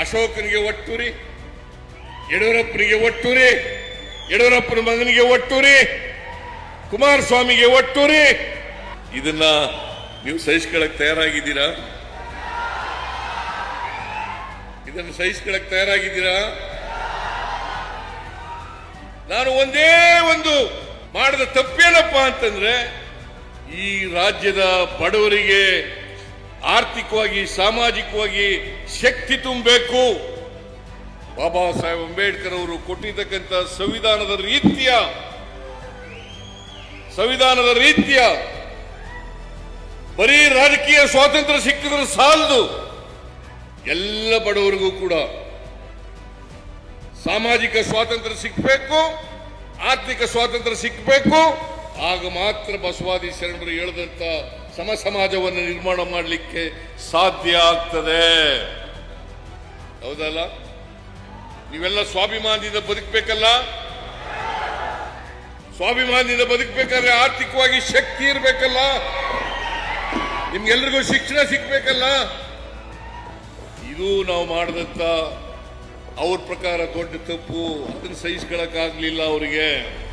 ಅಶೋಕನಿಗೆ ಒಟ್ಟುರಿ, ಯಡಿಯೂರಪ್ಪನಿಗೆ ಒಟ್ಟುರಿ, ಯಡಿಯೂರಪ್ಪನ ಮಗನಿಗೆ ಒಟ್ಟುರಿ, ಕುಮಾರಸ್ವಾಮಿಗೆ ಒಟ್ಟುರಿ. ಇದನ್ನ ನೀವು ಸಹಿಸ್ಕೊಳಕ್ ತಯಾರಾಗಿದ್ದೀರಾ? ಇದನ್ನು ಸಹಿಸ್ಕೊಳಕ್ ತಯಾರಾಗಿದ್ದೀರಾ? ನಾನು ಒಂದೇ ಒಂದು ಮಾಡಿದ ತಪ್ಪೇನಪ್ಪ ಅಂತಂದ್ರೆ, ಈ ರಾಜ್ಯದ ಬಡವರಿಗೆ ಆರ್ಥಿಕವಾಗಿ, ಸಾಮಾಜಿಕವಾಗಿ ಶಕ್ತಿ ತುಂಬಬೇಕು. ಬಾಬಾ ಸಾಹೇಬ್ ಅಂಬೇಡ್ಕರ್ ಅವರು ಕೊಟ್ಟಿರ್ತಕ್ಕಂಥ ಸಂವಿಧಾನದ ರೀತಿಯ ಸಂವಿಧಾನದ ರೀತಿಯ, ಬರೀ ರಾಜಕೀಯ ಸ್ವಾತಂತ್ರ್ಯ ಸಿಕ್ಕಿದ್ರೆ ಸಾಲದು. ಎಲ್ಲ ಬಡವರಿಗೂ ಕೂಡ ಸಾಮಾಜಿಕ ಸ್ವಾತಂತ್ರ್ಯ ಸಿಕ್ಕಬೇಕು ಆರ್ಥಿಕ ಸ್ವಾತಂತ್ರ್ಯ ಸಿಕ್ಕಬೇಕು ಆಗ ಮಾತ್ರ ಬಸವಾದಿ ಶರಣರು ಹೇಳಿದಂತ ಸಮ ಸಮಾಜವನ್ನು ನಿರ್ಮಾಣ ಮಾಡಲಿಕ್ಕೆ ಸಾಧ್ಯ ಆಗ್ತದೆ. ಹೌದಲ್ಲ? ನೀವೆಲ್ಲ ಸ್ವಾಭಿಮಾನದಿಂದ ಬದುಕಬೇಕಲ್ಲ? ಸ್ವಾಭಿಮಾನದಿಂದ ಬದುಕಬೇಕಾದ್ರೆ ಆರ್ಥಿಕವಾಗಿ ಶಕ್ತಿ ಇರಬೇಕಲ್ಲ? ನಿಮ್ಗೆಲ್ರಿಗೂ ಶಿಕ್ಷಣ ಸಿಗ್ಬೇಕಲ್ಲ? ಇದು ನಾವು ಮಾಡಿದಂತ ಅವ್ರ ಪ್ರಕಾರ ದೊಡ್ಡ ತಪ್ಪು. ಅದನ್ನು ಸಹಿಸ್ಕೊಳಕ್ಕಾಗ್ಲಿಲ್ಲ ಅವರಿಗೆ.